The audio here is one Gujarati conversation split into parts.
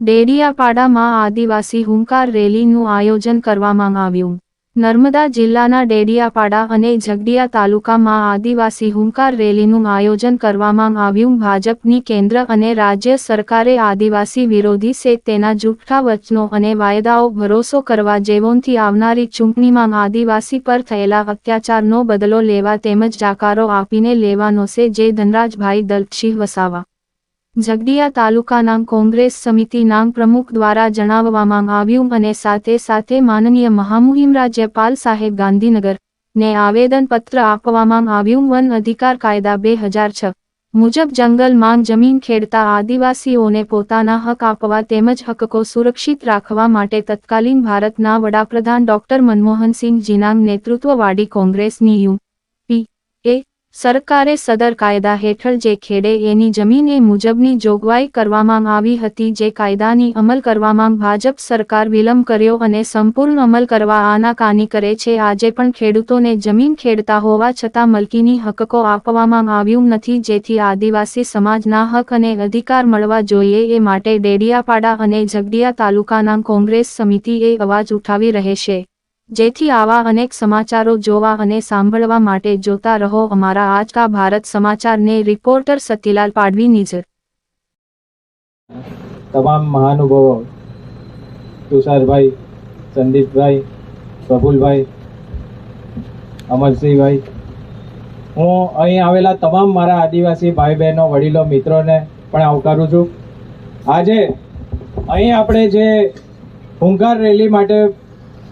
ડેડિયાપાડામાં આદિવાસી હુંકાર રેલીનું આયોજન કરવામાં આવ્યું. નર્મદા જિલ્લાના ડેડિયાપાડા અને ઝઘડિયા તાલુકામાં આદિવાસી હુંકાર રેલીનું આયોજન કરવામાં આવ્યું. ભાજપની કેન્દ્ર અને રાજ્ય સરકારે આદિવાસી વિરોધી છે તેના જૂઠા વચનો અને વાયદાઓ ભરોસો કરવા જેવોનથી આવનારી ચૂંટણીમાં આદિવાસી પર થયેલા અત્યાચારનો બદલો લેવા તેમજ જાકારો આપીને લેવાનો છે. જે ધનરાજભાઈ દલતસિંહ વસાવા ઝઘડિયા તાલુકાના કોંગ્રેસ સમિતિના પ્રમુખ દ્વારા જણાવવામાં આવ્યું અને સાથે સાથે માનનીય મહામુહિમ રાજ્યપાલ સાહેબ ગાંધીનગર ને આવેદનપત્ર આપવામાં આવ્યું વન અધિકાર કાયદા બે હજાર છ મુજબ જંગલમાં જમીન ખેડતા આદિવાસીઓને પોતાના હક આપવા તેમજ હકકો સુરક્ષિત રાખવા માટે તત્કાલીન ભારતના વડાપ્રધાન ડોક્ટર મનમોહનસિંહજીના નેતૃત્વવાળી કોંગ્રેસની યુ પી એ સરકારે સદર કાયદા હેઠળ જે ખેડે એની જમીન એ મુજબની જોગવાઈ કરવામાં આવી હતી, જે કાયદાની અમલ કરવામાં ભાજપ સરકાર વિલંબ કર્યો અને સંપૂર્ણ અમલ કરવા આનાકાની કરે છે. આજે પણ ખેડૂતોને જમીન ખેડતા હોવા છતાં મલકીની હકકો આપવામાં આવ્યું નથી, જેથી આદિવાસી સમાજના હક અને અધિકાર મળવા જોઈએ એ માટે ડેડિયાપાડા અને ઝઘડિયા તાલુકાના કોંગ્રેસ સમિતિએ અવાજ ઉઠાવી રહેશે. જેથી આવા અનેક સમાચારો જોવા અને સાંભળવા માટે જોતા રહો. અમારા આજકા ભારત સમાચારને રિપોર્ટર સતીલાલ પાડવી નિઝર. તમામ મહાનુભાવો, તુષારભાઈ, સંદીપભાઈ, પ્રફુલભાઈ, અમરસિંહભાઈ, હું અહીં આવેલા તમામ મારા આદિવાસી ભાઈ બહેનો વડીલો, મિત્રોને પણ આવકારું છું. આજે અહીં આપણે જે હુંકાર રેલી માટે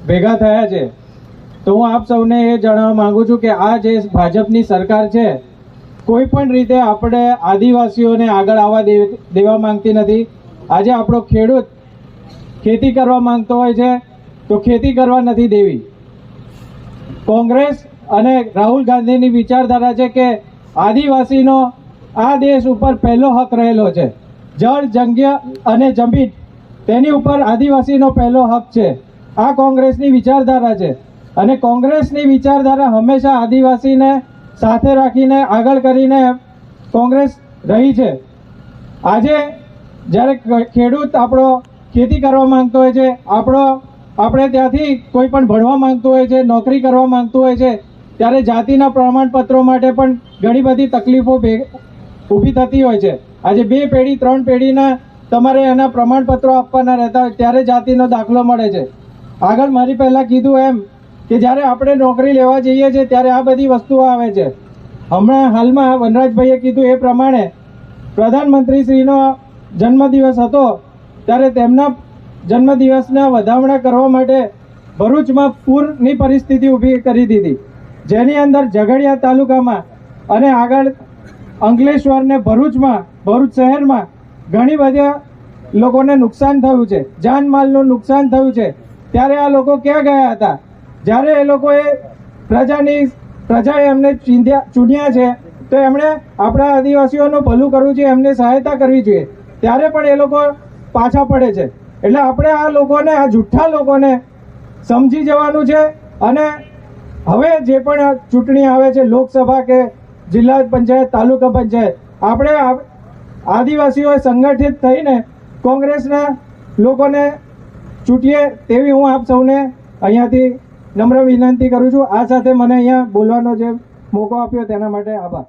ભેગા થયા છે. તો હું આપ સૌને એ જણાવવા માંગુ છું કે આ જે ભાજપની સરકાર છે, કોઈ પણ રીતે આપણે આદિવાસીઓને આગળ આવવા દેવા માંગતી નથી. આજે આપણો ખેડૂત ખેતી કરવા માંગતો હોય છે, તો ખેતી કરવા નથી દેવી. કોંગ્રેસ અને રાહુલ ગાંધીની વિચારધારા છે કે આદિવાસીનો આ દેશ ઉપર પહેલો હક રહેલો છે. જળ જંગ્ય અને જમીન, તેની ઉપર આદિવાસીનો પહેલો હક છે. આ કોંગ્રેસની વિચારધારા છે. અને કોંગ્રેસની વિચારધારા હંમેશા આદિવાસીને સાથે રાખીને, આગળ કરીને કોંગ્રેસ રહી છે. આજે જ્યારે ખેડૂત આપણો ખેતી કરવા માંગતો હોય છે, આપણો, આપણે ત્યાંથી કોઈ પણ ભણવા માંગતું હોય છે, નોકરી કરવા માંગતું હોય છે, ત્યારે જાતિના પ્રમાણપત્રો માટે પણ ઘણી બધી તકલીફો ઊભી થતી હોય છે. આજે બે પેઢી, ત્રણ પેઢીના તમારે એના પ્રમાણપત્રો આપવાના રહેતા હોય, ત્યારે જાતિનો દાખલો મળે છે. આગળ મારી પહેલાં કીધું એમ કે જ્યારે આપણે નોકરી લેવા જઈએ છીએ ત્યારે આ બધી વસ્તુઓ આવે છે. હમણાં હાલમાં વનરાજભાઈએ કીધું એ પ્રમાણે પ્રધાનમંત્રીશ્રીનો જન્મદિવસ હતો ત્યારે તેમના જન્મદિવસના વધામણા કરવા માટે ભરૂચમાં પૂરની પરિસ્થિતિ ઊભી કરી દીધી. જેની અંદર ઝઘડિયા તાલુકામાં અને આગળ અંકલેશ્વર ને ભરૂચમાં, ભરૂચ શહેરમાં ઘણી બધા લોકોને નુકસાન થયું છે. જાનમાલનું નુકસાન થયું છે. ત્યારે આ લોકો ક્યાં ગયા હતા? જ્યારે એ લોકોએ પ્રજાની, પ્રજાએ એમને ચૂંટ્યા છે, તો એમણે આપણા આદિવાસીઓનું ભલું કરવું જોઈએ, એમને સહાયતા કરવી જોઈએ. ત્યારે પણ એ લોકો પાછા પડે છે. એટલે આપણે આ લોકોને, આ જુઠ્ઠા લોકોને સમજી જવાનું છે અને હવે જે પણ ચૂંટણી આવે છે, લોકસભા કે જિલ્લા પંચાયત, તાલુકા પંચાયત, આપણે આદિવાસીઓએ સંગઠિત થઈને કોંગ્રેસના લોકોને ચૂંટીએ તેવી હું આપ સૌને અહીંયાથી નમ્ર વિનંતી કરું છું. આ સાથે મને અહીંયા બોલવાનો જે મોકો આપ્યો તેના માટે આભાર.